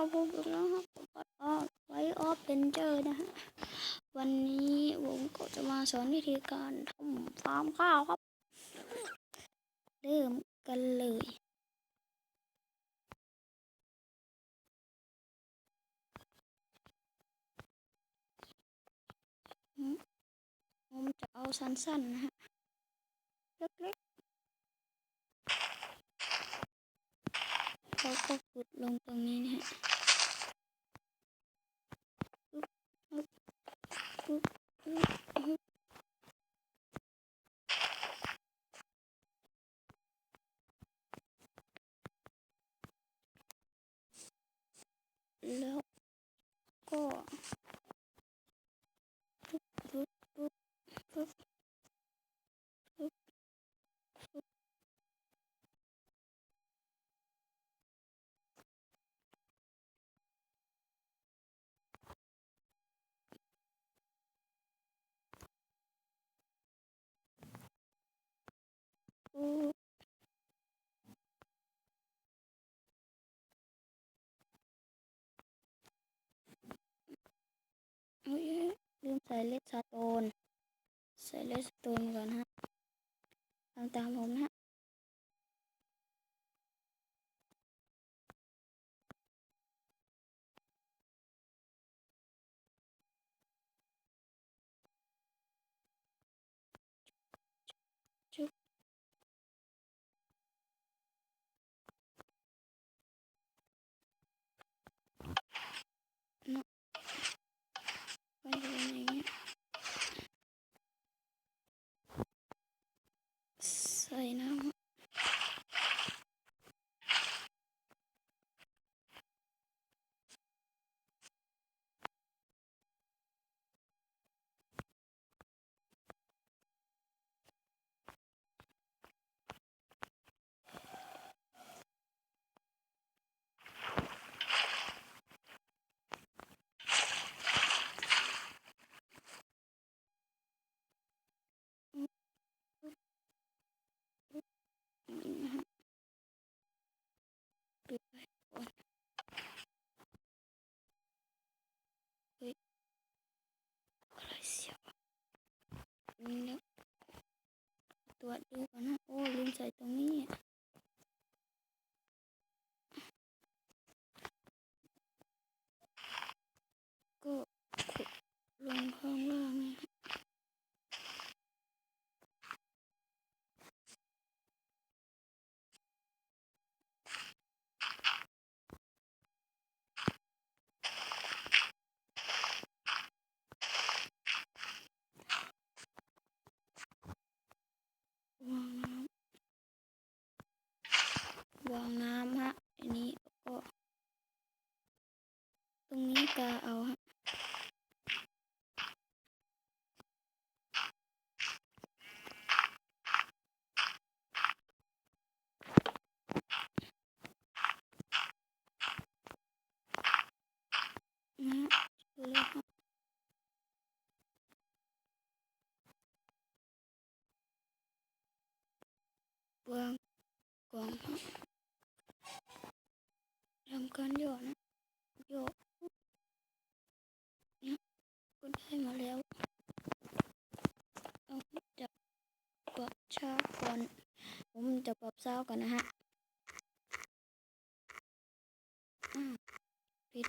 กับกแล้วครับผมก็ไว้ออฟเพนเจอร์นะฮะ วันนี้ผมก็จะมาสอนวิธีการทำฟาร์มข้าวครับ เริ่มกันเลยผมจะเอาสั้นๆนะฮะ เล็กๆแล้วก็ขุดลงตรงนี้นะฮะปึ๊บปึ๊บปึ๊บปึ๊บปึ๊บแล้วก็ปึ๊บปึ๊บปึ๊บปึ๊บปึ๊บปึ๊บ อือเอ้ยลืมใส่ เลสโตนใส่เลสโตนก่อนฮะฮะทำตามผมนะฮะ จุ๊บเนาะมันจะเป็นอย่างเงี้ย ใส่ ปิดไว้ก่อนเฮ้ยอะไรเสียวนี่แล้วตัวดูก่อนนะ โอ้ลืมใส่ตรงนี้อะก็ขุดลงข้างล่างนะฮะ วางน้ำวางน้ำฮะ อันนี้แล้วก็ ตรงนี้กาเอาฮะนะำการโยกนะโยกเนี่ยก็ได้มาแล้วเอาจับปรับชาก่อนผมจะปรับเศร้าก่อนนะฮะอ้าวปิด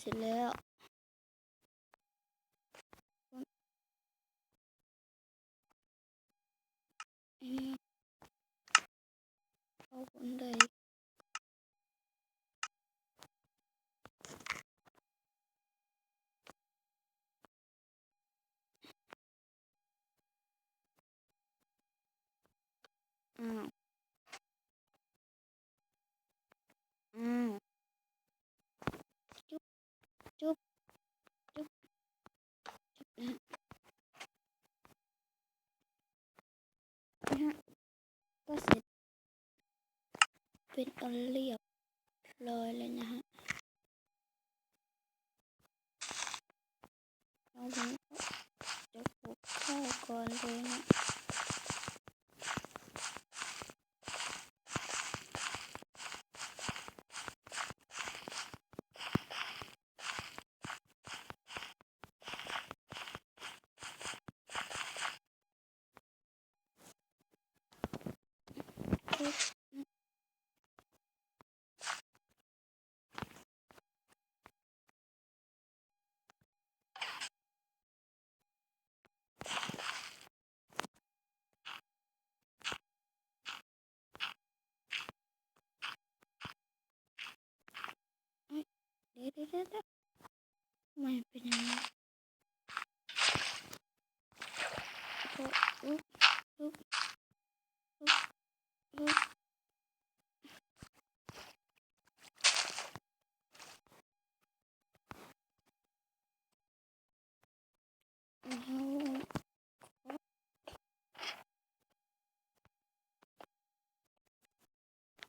เสร็จแล้ว อันนี้เอา เป็นอันเรียบร้อยเลยนะฮะเราจะจะปลูกข้าวก่อนเลยนะ อุ๊บ แล้ว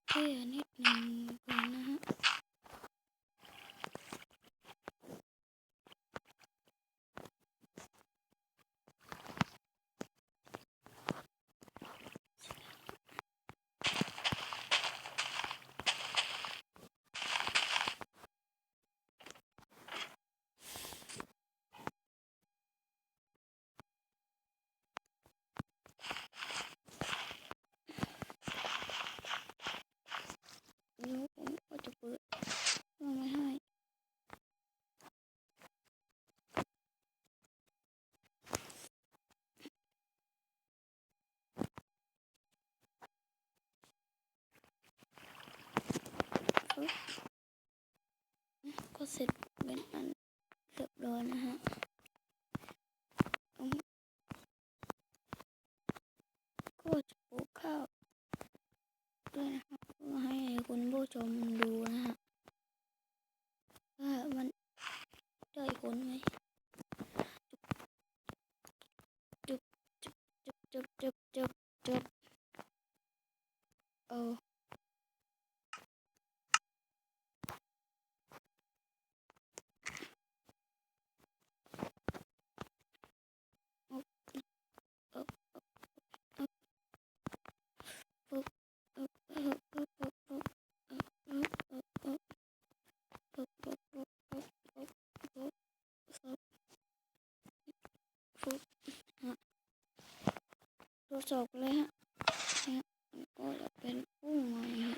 เที่ยนิดหนึ่งก่อนนะฮะ เดี๋ยวผมก็จะเปิดเครื่องไว้ให้ ปึ๊บ ก็เสร็จเป็นอันเรียบร้อยนะฮะก็จะปลูกข้าวด้วยนะครับเพื่อให้คุณผู้ชมดูนะฮะว่ามันได้ผลไหมจุบจุบจุบจุบจุบจุบเออ ทดสอบเลยฮะฮะมันก็จะเป็นพุ่งมาอย่างนี้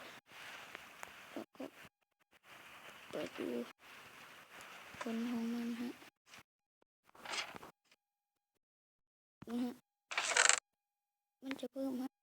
แล้วก็เปิดดูผลของมันฮะนะฮะมันจะเพิ่มฮะ